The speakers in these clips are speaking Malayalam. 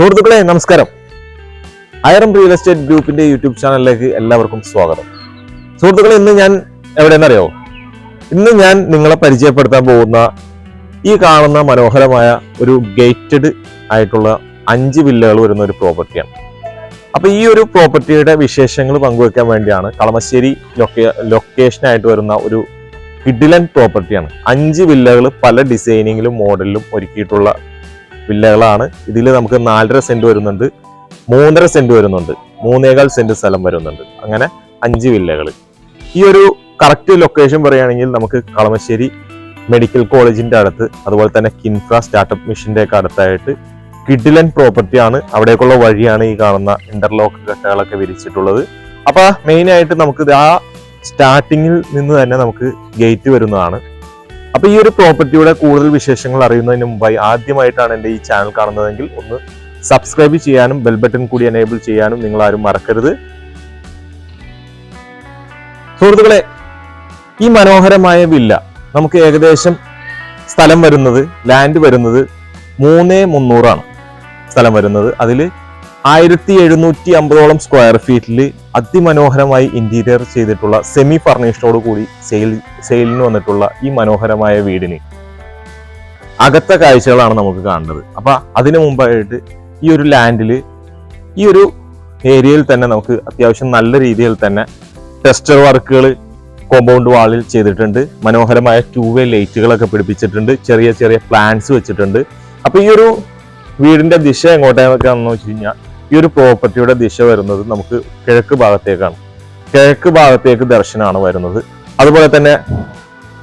സുഹൃത്തുക്കളെ നമസ്കാരം. അയറം റിയൽ എസ്റ്റേറ്റ് ഗ്രൂപ്പിന്റെ യൂട്യൂബ് ചാനലിലേക്ക് എല്ലാവർക്കും സ്വാഗതം. സുഹൃത്തുക്കളെ ഇന്ന് ഞാൻ എവിടെയെന്നറിയോ? ഇന്ന് ഞാൻ നിങ്ങളെ പരിചയപ്പെടുത്താൻ പോകുന്ന ഈ കാണുന്ന മനോഹരമായ ഒരു ഗേറ്റഡ് ആയിട്ടുള്ള അഞ്ച് വില്ലകൾ വരുന്ന ഒരു പ്രോപ്പർട്ടിയാണ്. അപ്പൊ ഈ ഒരു പ്രോപ്പർട്ടിയുടെ വിശേഷങ്ങൾ പങ്കുവെക്കാൻ വേണ്ടിയാണ് കളമശ്ശേരി ലൊക്കേ ലൊക്കേഷനായിട്ട് വരുന്ന ഒരു കിഡിലൻ പ്രോപ്പർട്ടിയാണ്. അഞ്ച് വില്ലകൾ പല ഡിസൈനിങ്ങിലും മോഡലിലും ഒരുക്കിയിട്ടുള്ള വില്ലകളാണ്. ഇതിൽ നമുക്ക് നാലര സെന്റ് വരുന്നുണ്ട് മൂന്നര സെന്റ് വരുന്നുണ്ട് മൂന്നേകാൽ സെന്റ് സ്ഥലം വരുന്നുണ്ട്. അങ്ങനെ അഞ്ച് വില്ലകൾ. ഈ ഒരു കറക്റ്റ് ലൊക്കേഷൻ പറയുകയാണെങ്കിൽ നമുക്ക് കളമശ്ശേരി മെഡിക്കൽ കോളേജിന്റെ അടുത്ത് അതുപോലെ തന്നെ കിൻഫ്ര സ്റ്റാർട്ടപ്പ് മിഷന്റെ ഒക്കെ അടുത്തായിട്ട് കിഡിലൻ പ്രോപ്പർട്ടി ആണ്. അവിടേക്കുള്ള വഴിയാണ് ഈ കാണുന്ന ഇന്റർലോക്ക് കട്ടകളൊക്കെ വിരിച്ചിട്ടുള്ളത്. അപ്പൊ മെയിൻ ആയിട്ട് നമുക്ക് ആ സ്റ്റാർട്ടിങ്ങിൽ നിന്ന് തന്നെ നമുക്ക് ഗേറ്റ് വരുന്നതാണ്. അപ്പൊ ഈ ഒരു പ്രോപ്പർട്ടിയുടെ കൂടുതൽ വിശേഷങ്ങൾ അറിയുന്നതിന് മുമ്പായി ആദ്യമായിട്ടാണ് എന്റെ ഈ ചാനൽ കാണുന്നതെങ്കിൽ ഒന്ന് സബ്സ്ക്രൈബ് ചെയ്യാനും ബെൽ ബട്ടൺ കൂടി എനേബിൾ ചെയ്യാനും നിങ്ങൾ ആരും മറക്കരുത്. സുഹൃത്തുക്കളെ ഈ മനോഹരമായ വില്ല നമുക്ക് ഏകദേശം സ്ഥലം വരുന്നത് ലാൻഡ് വരുന്നത് മൂന്നേ മുന്നൂറാണ് സ്ഥലം വരുന്നത്. അതിൽ ആയിരത്തി എഴുന്നൂറ്റി അമ്പതോളം സ്ക്വയർ ഫീറ്റിൽ അതിമനോഹരമായി ഇന്റീരിയർ ചെയ്തിട്ടുള്ള സെമി ഫർണിഷ്ഡോട് കൂടി സെയിൽ സെയിലിന് വന്നിട്ടുള്ള ഈ മനോഹരമായ വീടിന് അകത്ത കാഴ്ചകളാണ് നമുക്ക് കാണേണ്ടത് അപ്പൊ അതിനു മുമ്പായിട്ട് ഈ ഒരു ലാൻഡിൽ ഈ ഒരു ഏരിയയിൽ തന്നെ നമുക്ക് അത്യാവശ്യം നല്ല രീതിയിൽ തന്നെ ടെസ്റ്റർ വർക്കുകൾ കോമ്പൗണ്ട് വാളിൽ ചെയ്തിട്ടുണ്ട്. മനോഹരമായ ടൂ വേ ലൈറ്റുകളൊക്കെ പിടിപ്പിച്ചിട്ടുണ്ട്. ചെറിയ ചെറിയ പ്ലാന്റ്സ് വെച്ചിട്ടുണ്ട്. അപ്പൊ ഈ ഒരു വീടിന്റെ ദിശ എങ്ങോട്ടേക്കാണെന്ന് വെച്ച് കഴിഞ്ഞാൽ ഈ ഒരു പ്രോപ്പർട്ടിയുടെ ദിശ വരുന്നത് നമുക്ക് കിഴക്ക് ഭാഗത്തേക്കാണ്. കിഴക്ക് ഭാഗത്തേക്ക് ദർശനമാണ് വരുന്നത്. അതുപോലെ തന്നെ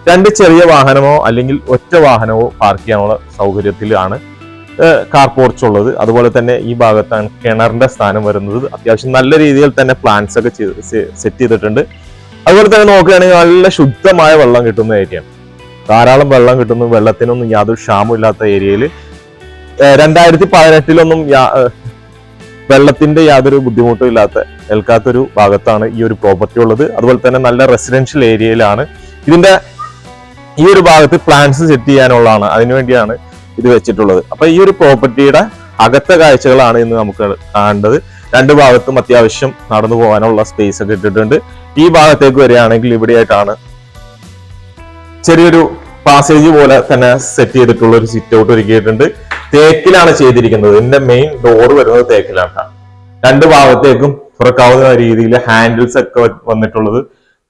രണ്ട് ചെറിയ വാഹനമോ അല്ലെങ്കിൽ ഒറ്റ വാഹനമോ പാർക്ക് ചെയ്യാനുള്ള സൗകര്യത്തിലാണ് കാർ പോർച്ച് ഉള്ളത്. അതുപോലെ തന്നെ ഈ ഭാഗത്താണ് കിണറിന്റെ സ്ഥാനം വരുന്നത്. അത്യാവശ്യം നല്ല രീതിയിൽ തന്നെ പ്ലാന്റ്സ് ഒക്കെ സെറ്റ് ചെയ്തിട്ടുണ്ട്. അതുപോലെ തന്നെ നോക്കുകയാണെങ്കിൽ നല്ല ശുദ്ധമായ വെള്ളം കിട്ടുന്ന ഏരിയയാണ് ധാരാളം വെള്ളം കിട്ടുന്നു. വെള്ളത്തിനൊന്നും യാതൊരു ക്ഷാമം ഇല്ലാത്ത ഏരിയയിൽ രണ്ടായിരത്തി പതിനെട്ടിലൊന്നും വെള്ളത്തിന്റെ യാതൊരു ബുദ്ധിമുട്ടും ഇല്ലാത്ത ഏൽക്കാത്തൊരു ഭാഗത്താണ് ഈ ഒരു പ്രോപ്പർട്ടി ഉള്ളത്. അതുപോലെ തന്നെ നല്ല റെസിഡൻഷ്യൽ ഏരിയയിലാണ് ഇതിന്റെ ഈ ഒരു ഭാഗത്ത് പ്ലാന്റ്സ് സെറ്റ് ചെയ്യാനുള്ളതാണ്. അതിനുവേണ്ടിയാണ് ഇത് വെച്ചിട്ടുള്ളത്. അപ്പൊ ഈ ഒരു പ്രോപ്പർട്ടിയുടെ അകത്തെ കാഴ്ചകളാണ് ഇന്ന് നമുക്ക് കാണേണ്ടത്. രണ്ട് ഭാഗത്തും അത്യാവശ്യം നടന്നു പോകാനുള്ള സ്പേസ് ഒക്കെ ഇട്ടിട്ടുണ്ട്. ഈ ഭാഗത്തേക്ക് വരികയാണെങ്കിൽ ഇവിടെയായിട്ടാണ് ചെറിയൊരു പാസേജ് പോലെ തന്നെ സെറ്റ് ചെയ്തിട്ടുള്ള ഒരു സിറ്റ് ഔട്ട് ഒരുക്കിയിട്ടുണ്ട്. തേക്കിലാണ് ചെയ്തിരിക്കുന്നത്. ഇതിന്റെ മെയിൻ ഡോർ വരുന്നത് തേക്കിലാണ് രണ്ട് ഭാഗത്തേക്കും തുറക്കാവുന്ന രീതിയിൽ ഹാൻഡിൽസ് ഒക്കെ വന്നിട്ടുള്ളത്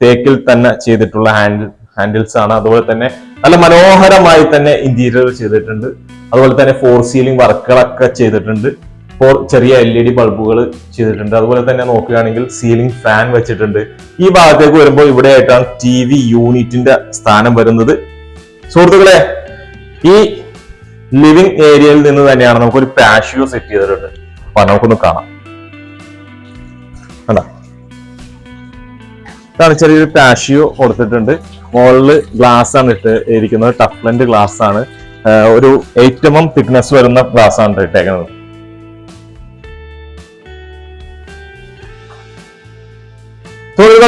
തേക്കിൽ തന്നെ ചെയ്തിട്ടുള്ള ഹാൻഡിൽ ഹാൻഡിൽസ് ആണ്. അതുപോലെ തന്നെ നല്ല മനോഹരമായി തന്നെ ഇന്റീരിയർ ചെയ്തിട്ടുണ്ട്. അതുപോലെ തന്നെ ഫോർ സീലിംഗ് വർക്കുകളൊക്കെ ചെയ്തിട്ടുണ്ട്. ഫോർ ചെറിയ എൽ ഇ ഡി ബൾബുകൾ ചെയ്തിട്ടുണ്ട്. അതുപോലെ തന്നെ നോക്കുകയാണെങ്കിൽ സീലിംഗ് ഫാൻ വെച്ചിട്ടുണ്ട്. ഈ ഭാഗത്തേക്ക് വരുമ്പോൾ ഇവിടെ ആയിട്ടാണ് ടി വി യൂണിറ്റിന്റെ സ്ഥാനം വരുന്നത്. സുഹൃത്തുക്കളെ ഈ ലിവിംഗ് ഏരിയയിൽ നിന്ന് തന്നെയാണ് നമുക്കൊരു പാഷ്യോ സെറ്റ് ചെയ്തിട്ടുണ്ട്. അപ്പൊ നമുക്കൊന്ന് കാണാം. കണ്ട? ഇതാണ് ചെറിയൊരു പാഷ്യോ കൊടുത്തിട്ടുണ്ട്. മുകളിൽ ഗ്ലാസ് ആണ് ഇട്ട് ഇരിക്കുന്നത്. ടഫ്ലൻഡ് ഗ്ലാസ് ആണ്. ഒരു എം തിക്നെസ് വരുന്ന ഗ്ലാസ് ആണ് ഇട്ടേക്കുന്നത്.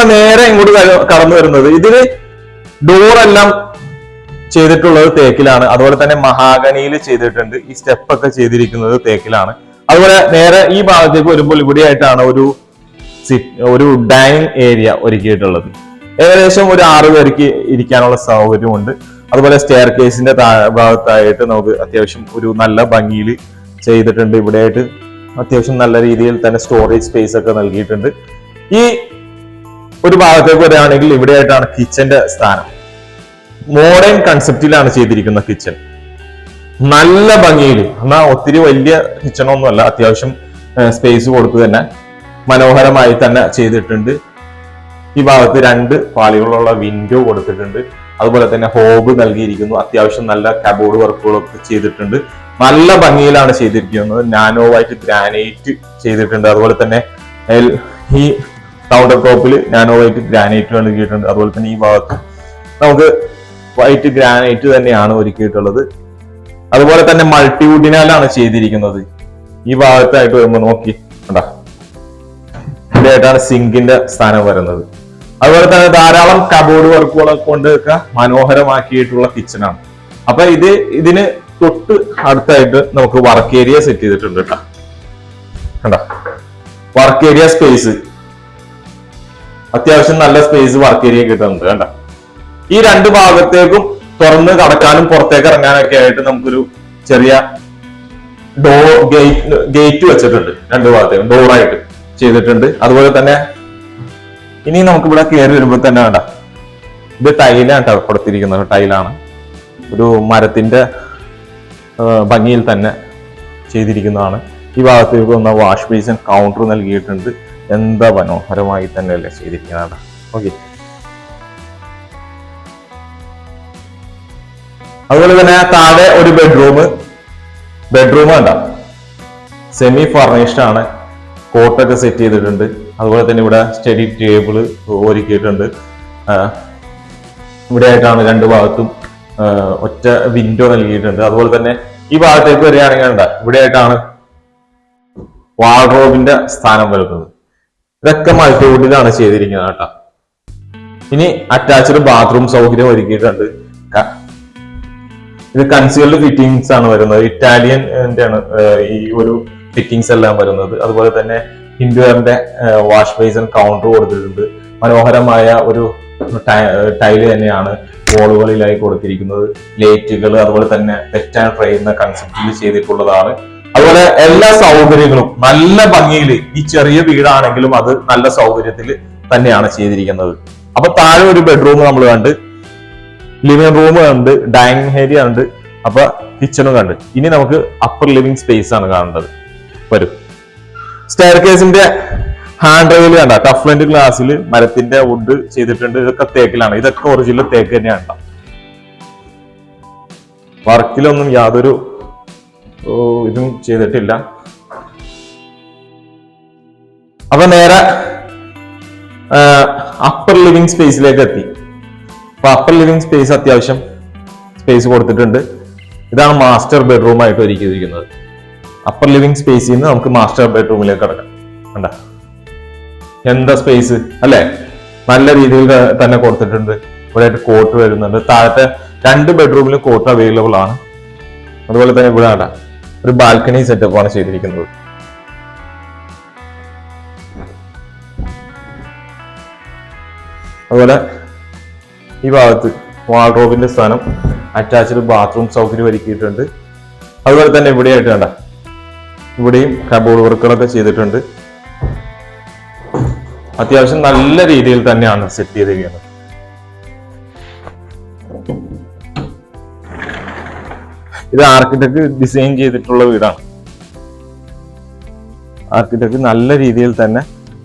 നേരെ ഇങ്ങോട്ട് കട- കടന്നു വരുന്നത്. ഇതിൽ ഡോറെല്ലാം ചെയ്തിട്ടുള്ളത് തേക്കിലാണ്. അതുപോലെ തന്നെ മഹാഗണിയിൽ ചെയ്തിട്ടുണ്ട്. ഈ സ്റ്റെപ്പ് ഒക്കെ ചെയ്തിരിക്കുന്നത് തേക്കിലാണ്. അതുപോലെ നേരെ ഈ ഭാഗത്തേക്ക് വരുമ്പോൾ ഇവിടെയായിട്ടാണ് ഒരു sit- ഒരു ഡൈനിങ് ഏരിയ ഒരുക്കിയിട്ടുള്ളത്. ഏകദേശം ഒരു ആറ് പേർക്ക് ഇരിക്കാനുള്ള സൗകര്യമുണ്ട്. അതുപോലെ സ്റ്റെയർ കേസിന്റെ ഭാഗത്തായിട്ട് നമുക്ക് അത്യാവശ്യം ഒരു നല്ല ഭംഗിയിൽ ചെയ്തിട്ടുണ്ട്. ഇവിടെയായിട്ട് അത്യാവശ്യം നല്ല രീതിയിൽ തന്നെ സ്റ്റോറേജ് സ്പേസ് ഒക്കെ നൽകിയിട്ടുണ്ട്. ഈ ഒരു ഭാഗത്തേക്ക് വരികയാണെങ്കിൽ ഇവിടെയായിട്ടാണ് കിച്ചന്റെ സ്ഥാനം. മോഡേൺ കൺസെപ്റ്റിലാണ് ചെയ്തിരിക്കുന്ന കിച്ചൺ നല്ല ഭംഗിയിൽ എന്നാൽ ഒത്തിരി വലിയ കിച്ചണൊന്നുമല്ല അത്യാവശ്യം സ്പേസ് കൊടുത്ത് തന്നെ മനോഹരമായി തന്നെ ചെയ്തിട്ടുണ്ട്. ഈ ഭാഗത്ത് രണ്ട് പാളികളുള്ള വിൻഡോ കൊടുത്തിട്ടുണ്ട്. അതുപോലെ തന്നെ ഹോബ് നൽകിയിരിക്കുന്നു. അത്യാവശ്യം നല്ല കബോർഡ് വർക്കുകളൊക്കെ ചെയ്തിട്ടുണ്ട്. നല്ല ഭംഗിയിലാണ് ചെയ്തിരിക്കുന്നത്. നാനോ വൈറ്റ് ഗ്രാനൈറ്റ് ചെയ്തിട്ടുണ്ട്. അതുപോലെ തന്നെ ഈ കൗണ്ടർ ടോപ്പിൽ നാനോ വൈറ്റ് ഗ്രാനൈറ്റ് നൽകിയിട്ടുണ്ട്. അതുപോലെ തന്നെ ഈ ഭാഗത്ത് നമുക്ക് വൈറ്റ് ഗ്രാനൈറ്റ് തന്നെയാണ് ഒരുക്കിയിട്ടുള്ളത്. അതുപോലെ തന്നെ മൾട്ടിവുഡിനാലാണ് ചെയ്തിരിക്കുന്നത്. ഈ ഭാഗത്തായിട്ട് വരുമ്പോൾ നോക്കി. ഇവിടെയായിട്ടാണ് സിങ്കിന്റെ സ്ഥാനം വരുന്നത്. അതുപോലെ തന്നെ ധാരാളം കബോർഡ് വർക്കുകളൊക്കെ കൊണ്ടൊക്കെ മനോഹരമാക്കിയിട്ടുള്ള കിച്ചണാണ് അപ്പൊ ഇത് ഇതിന് തൊട്ട് അടുത്തായിട്ട് നമുക്ക് വർക്ക് ഏരിയ സെറ്റ് ചെയ്തിട്ടുണ്ട് കേട്ടോ. കണ്ട? വർക്ക് ഏരിയ സ്പേസ് അത്യാവശ്യം നല്ല സ്പേസ് വർക്ക് ഏരിയ കിട്ടുന്നുണ്ട്. കണ്ട? ഈ രണ്ട് ഭാഗത്തേക്കും തുറന്ന് കടക്കാനും പുറത്തേക്ക് ഇറങ്ങാനൊക്കെ ആയിട്ട് നമുക്കൊരു ചെറിയ ഡോർ ഗേറ്റ് ഗേറ്റ് വെച്ചിട്ടുണ്ട് രണ്ട് ഭാഗത്തേക്കും ഡോറായിട്ട് ചെയ്തിട്ടുണ്ട്. അതുപോലെ തന്നെ ഇനി നമുക്ക് ഇവിടെ കയറി വരുമ്പോൾ തന്നെ വേണ്ട ഇത് ടൈലാണ് കൊടുത്തിരിക്കുന്നത്. ടൈലാണ്. ഒരു മരത്തിന്റെ ഭംഗിയിൽ തന്നെ ചെയ്തിരിക്കുന്നതാണ്. ഈ ഭാഗത്തേക്ക് വന്ന വാഷ് ബേസിൻ കൗണ്ടർ നൽകിയിട്ടുണ്ട്. എന്താ മനോഹരമായി തന്നെയല്ലേ ചെയ്തിരിക്കുന്നതാണ് ഓക്കെ. അതുപോലെ തന്നെ താഴെ ഒരു ബെഡ്റൂം ബെഡ്റൂം വേണ്ട. സെമി ഫർണിഷ്ഡ് ആണ്. കോട്ടൊക്കെ സെറ്റ് ചെയ്തിട്ടുണ്ട്. അതുപോലെ തന്നെ ഇവിടെ സ്റ്റഡി ടേബിൾ ഒരുക്കിയിട്ടുണ്ട്. ഇവിടെ ആയിട്ടാണ് രണ്ട് ഭാഗത്തും ഒറ്റ വിൻഡോ നൽകിയിട്ടുണ്ട്. അതുപോലെ തന്നെ ഈ ഭാഗത്തേക്ക് വരികയാണെങ്കിൽ വേണ്ട. ഇവിടെ ആയിട്ടാണ് വാർഡ്രോബിന്റെ സ്ഥാനം വരുന്നത്. ഇതൊക്കെ മൾട്ടിവുഡിലാണ് ചെയ്തിരിക്കുന്നത് കേട്ടോ. ഇനി അറ്റാച്ച്ഡ് ബാത്റൂം സൗകര്യം ഒരുക്കിയിട്ടുണ്ട്. ഇത് കൺസീൽഡ് ഫിറ്റിംഗ്സ് ആണ് വരുന്നത്. ഇറ്റാലിയൻ ആണ് ഈ ഒരു ഫിറ്റിംഗ്സ് എല്ലാം വരുന്നത്. അതുപോലെ തന്നെ ഹിന്ദുവറിന്റെ വാഷ് ബേസൺ കൗണ്ടർ കൊടുത്തിട്ടുണ്ട്. മനോഹരമായ ഒരു ടൈൽ തന്നെയാണ് വോളുകളിലായി കൊടുത്തിരിക്കുന്നത്. ലൈറ്റുകൾ അതുപോലെ തന്നെ തെറ്റാൻ ട്രൈ എന്ന കൺസെപ്റ്റിൽ ചെയ്തിട്ടുള്ളതാണ്. അതുപോലെ എല്ലാ സൗകര്യങ്ങളും നല്ല ഭംഗിയിൽ ഈ ചെറിയ വീടാണെങ്കിലും അത് നല്ല സൗകര്യത്തിൽ തന്നെയാണ് ചെയ്തിരിക്കുന്നത്. അപ്പൊ താഴെ ഒരു ബെഡ്റൂം നമ്മൾ കണ്ട് ലിവിംഗ് റൂം കണ്ട് ഡൈനിങ് ഏരിയ കണ്ട് അപ്പൊ കിച്ചണും കണ്ട്. ഇനി നമുക്ക് അപ്പർ ലിവിംഗ് സ്പേസ് ആണ് കാണേണ്ടത്. വരും. സ്റ്റെയർ കേസിന്റെ ഹാൻഡ് റെയിൽ കണ്ട ടഫ്ലന്റ് ഗ്ലാസ്സിൽ മരത്തിന്റെ വുഡ് ചെയ്തിട്ടുണ്ട്. ഇതൊക്കെ തേക്കിലാണ്. ഇതൊക്കെ ഒറിജിനൽ തേക്ക് തന്നെയാണ്. വർക്കിലൊന്നും യാതൊരു ഇതും ചെയ്തിട്ടില്ല. അപ്പൊ നേരെ അപ്പർ ലിവിംഗ് സ്പേസിലേക്ക് എത്തി. അപ്പൊ അപ്പർ ലിവിംഗ് സ്പേസ് അത്യാവശ്യം സ്പേസ് കൊടുത്തിട്ടുണ്ട്. ഇതാണ് മാസ്റ്റർ ബെഡ്റൂം ആയിട്ട് ഒരുക്കിയിരിക്കുന്നത്. അപ്പർ ലിവിംഗ് സ്പേസിൽ നിന്ന് നമുക്ക് മാസ്റ്റർ ബെഡ്റൂമിലേക്ക് കിടക്കാം. കണ്ട? എന്താ സ്പേസ് അല്ലേ? നല്ല രീതിയിൽ തന്നെ കൊടുത്തിട്ടുണ്ട്. ഇവിടെ ആയിട്ട് കോട്ട് വരുന്നുണ്ട്. താഴത്തെ രണ്ട് ബെഡ്റൂമിലും കോട്ട് അവൈലബിൾ ആണ്. അതുപോലെ തന്നെ ഇവിടെ കണ്ട ഒരു ബാൽക്കണി സെറ്റപ്പ് ആണ് ചെയ്തിരിക്കുന്നത്. അതുപോലെ ഈ ഭാഗത്ത് വാൾഡ്രോബിന്റെ സ്ഥാനം അറ്റാച്ച്ഡ് ബാത്റൂം സൗകര്യം ഒരുക്കിയിട്ടുണ്ട്. അതുപോലെ തന്നെ ഇവിടെയായിട്ട് കണ്ട ഇവിടെയും കബോർഡ് വർക്കുകളൊക്കെ ചെയ്തിട്ടുണ്ട്. അത്യാവശ്യം നല്ല രീതിയിൽ തന്നെയാണ് സെറ്റ് ചെയ്തിരിക്കുന്നത്. ഇത് ആർക്കിടെക്ട് ഡിസൈൻ ചെയ്തിട്ടുള്ള വീടാണ്. ആർക്കിടെക്ട് നല്ല രീതിയിൽ തന്നെ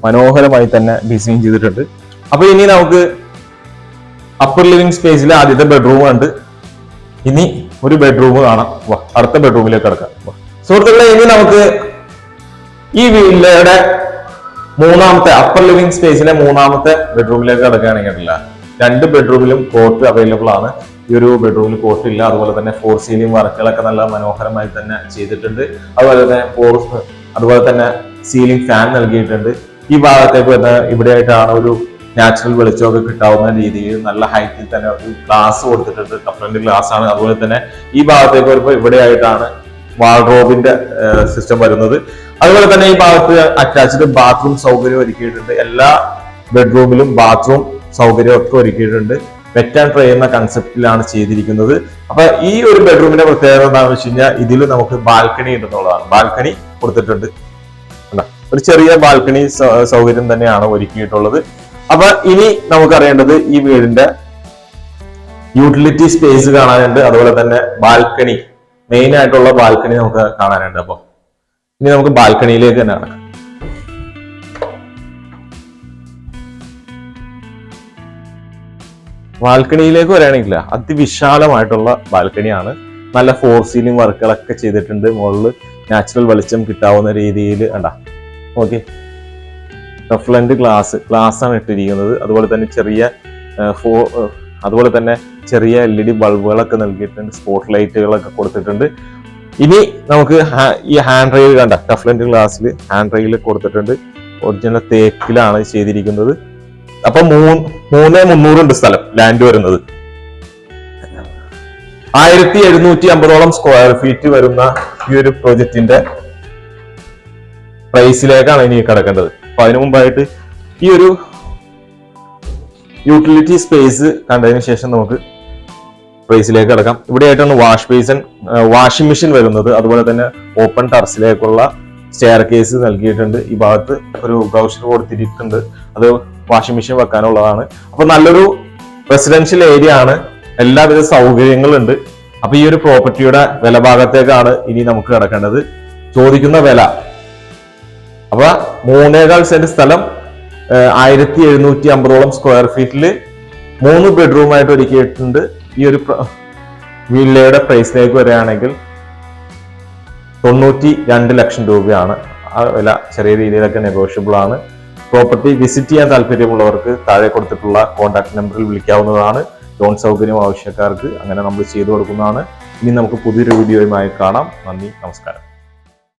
മനോഹരമായി തന്നെ ഡിസൈൻ ചെയ്തിട്ടുണ്ട്. അപ്പൊ ഇനി നമുക്ക് അപ്പർ ലിവിംഗ് സ്പേസിൽ ആദ്യത്തെ ബെഡ്റൂം ഉണ്ട് ഇനി ഒരു ബെഡ്റൂം കാണാം. വാ അടുത്ത ബെഡ്റൂമിലേക്ക് കിടക്കാം. സുഹൃത്തുക്കളെ ഇനി നമുക്ക് ഈ വില്ലയുടെ മൂന്നാമത്തെ അപ്പർ ലിവിംഗ് സ്പേസിലെ മൂന്നാമത്തെ ബെഡ്റൂമിലേക്ക് കിടക്കുകയാണെങ്കിൽ രണ്ട് ബെഡ്റൂമിലും കോട്ട് അവൈലബിൾ ആണ്. ഈ ഒരു ബെഡ്റൂമിൽ കോട്ട് ഇല്ല. അതുപോലെ തന്നെ ഫോർ സീലിംഗ് വർക്കുകളൊക്കെ നല്ല മനോഹരമായി തന്നെ ചെയ്തിട്ടുണ്ട്. അതുപോലെ തന്നെ ഫോർ അതുപോലെ തന്നെ സീലിംഗ് ഫാൻ നൽകിയിട്ടുണ്ട്. ഈ ഭാഗത്തേക്ക് വരുന്ന ഇവിടെയായിട്ടാണ് ഒരു നാച്ചുറൽ വെളിച്ചമൊക്കെ കിട്ടാവുന്ന രീതിയിൽ നല്ല ഹൈറ്റിൽ തന്നെ ഒരു ഗ്ലാസ് കൊടുത്തിട്ടുണ്ട്. കപ്പലിന്റെ ഗ്ലാസ് ആണ്. അതുപോലെ തന്നെ ഈ ഭാഗത്തേക്ക് വരുമ്പോൾ ഇവിടെയായിട്ടാണ് വാൾഡ്രോബിന്റെ സിസ്റ്റം വരുന്നത്. അതുപോലെ തന്നെ ഈ ഭാഗത്ത് അറ്റാച്ച്ഡ് ബാത്റൂം സൗകര്യം ഒരുക്കിയിട്ടുണ്ട്. എല്ലാ ബെഡ്റൂമിലും ബാത്റൂം സൗകര്യം ഒക്കെ ഒരുക്കിയിട്ടുണ്ട്. വെറ്റ് ആൻഡ് ട്രൈ എന്ന കൺസെപ്റ്റിലാണ് ചെയ്തിരിക്കുന്നത്. അപ്പൊ ഈ ഒരു ബെഡ്റൂമിന്റെ പ്രത്യേകത എന്താണെന്ന് വെച്ച് കഴിഞ്ഞാൽ ഇതിൽ നമുക്ക് ബാൽക്കണി ഉണ്ടെന്നുള്ളതാണ്. ബാൽക്കണി കൊടുത്തിട്ടുണ്ട്? ഒരു ചെറിയ ബാൽക്കണി സൗകര്യം തന്നെയാണ് ഒരുക്കിയിട്ടുള്ളത്. അപ്പൊ ഇനി നമുക്കറിയേണ്ടത് ഈ വീടിന്റെ യൂട്ടിലിറ്റി സ്പേസ് കാണാനുണ്ട്. അതുപോലെ തന്നെ ബാൽക്കണി. മെയിൻ ആയിട്ടുള്ള ബാൽക്കണി നമുക്ക് കാണാനുണ്ട് അപ്പൊ. ഇനി നമുക്ക് ബാൽക്കണിയിലേക്ക് തന്നെ നടക്കാം. ബാൽക്കണിയിലേക്ക് വരികയാണെങ്കിൽ അതിവിശാലമായിട്ടുള്ള ബാൽക്കണിയാണ്. നല്ല ഫോർ സീലിംഗ് വർക്കുകളൊക്കെ ചെയ്തിട്ടുണ്ട്. മുകളിൽ നാച്ചുറൽ വെളിച്ചം കിട്ടാവുന്ന രീതിയിൽ കണ്ട. ഓക്കെ റഫ്ലന്റ് ഗ്ലാസ് ഗ്ലാസ് ആണ് ഇട്ടിരിക്കുന്നത്. അതുപോലെ തന്നെ ചെറിയ ഫോ അതുപോലെ തന്നെ ചെറിയ എൽ ഇ ഡി ബൾബുകളൊക്കെ നൽകിയിട്ടുണ്ട്. സ്പോട്ട് ലൈറ്റുകളൊക്കെ കൊടുത്തിട്ടുണ്ട്. ഇനി നമുക്ക് ഈ ഹാൻഡ് റെയിൽ കണ്ട ടഫ്ലൻഡ് ഗ്ലാസ്സിൽ ഹാൻഡ് റെയിൽ കൊടുത്തിട്ടുണ്ട്. ഒറിജിനൽ തേക്കിലാണ് ചെയ്തിരിക്കുന്നത്. അപ്പൊ മൂന്ന് മൂന്ന് മുന്നൂറുണ്ട് സ്ഥലം ലാൻഡ് വരുന്നത്. ആയിരത്തി എഴുന്നൂറ്റി അമ്പതോളം സ്ക്വയർ ഫീറ്റ് വരുന്ന ഈ ഒരു പ്രോജക്റ്റിന്റെ പ്രൈസിലേക്കാണ് ഇനി കിടക്കേണ്ടത്. അപ്പൊ അതിനു മുമ്പായിട്ട് ഈ ഒരു യൂട്ടിലിറ്റി സ്പേസ് കണ്ടതിന് ശേഷം നമുക്ക് സ്പേസിലേക്ക് കിടക്കാം. ഇവിടെ ആയിട്ടാണ് വാഷ് ബേസൺ വാഷിംഗ് മെഷീൻ വരുന്നത്. അതുപോലെ തന്നെ ഓപ്പൺ ടർസിലേക്കുള്ള സ്റ്റെയർ കേസ് നൽകിയിട്ടുണ്ട്. ഈ ഭാഗത്ത് ഒരു ബ്രൗഷർ കൊടുത്തിട്ടുണ്ട് അത് വാഷിംഗ് മെഷീൻ വെക്കാനുള്ളതാണ്. അപ്പൊ നല്ലൊരു റെസിഡൻഷ്യൽ ഏരിയ ആണ്. എല്ലാവിധ സൗകര്യങ്ങളും ഉണ്ട് അപ്പൊ ഈ ഒരു പ്രോപ്പർട്ടിയുടെ വില ഭാഗത്തേക്കാണ് ഇനി നമുക്ക് കിടക്കേണ്ടത്. ചോദിക്കുന്ന വില അപ്പൊ മൂന്നേകാൽ സെന്റ് സ്ഥലം ആയിരത്തി എഴുന്നൂറ്റി അമ്പതോളം സ്ക്വയർ ഫീറ്റിൽ മൂന്ന് ബെഡ്റൂം ആയിട്ട് ഒരുക്കിയിട്ടുണ്ട്. ഈ ഒരു വില്ലയുടെ പ്രൈസിലേക്ക് വരികയാണെങ്കിൽ തൊണ്ണൂറ്റി രണ്ട് ലക്ഷം രൂപയാണ്. ആ വില ചെറിയ രീതിയിലൊക്കെ നെഗോഷ്യബിൾ ആണ്. പ്രോപ്പർട്ടി വിസിറ്റ് ചെയ്യാൻ താല്പര്യമുള്ളവർക്ക് താഴെ കൊടുത്തിട്ടുള്ള കോൺടാക്ട് നമ്പറിൽ വിളിക്കാവുന്നതാണ്. ലോൺ സൗകര്യം ആവശ്യക്കാർക്ക് അങ്ങനെ നമ്മൾ ചെയ്തു കൊടുക്കുന്നതാണ്. ഇനി നമുക്ക് പുതിയൊരു വീഡിയോയുമായി കാണാം. നന്ദി നമസ്കാരം.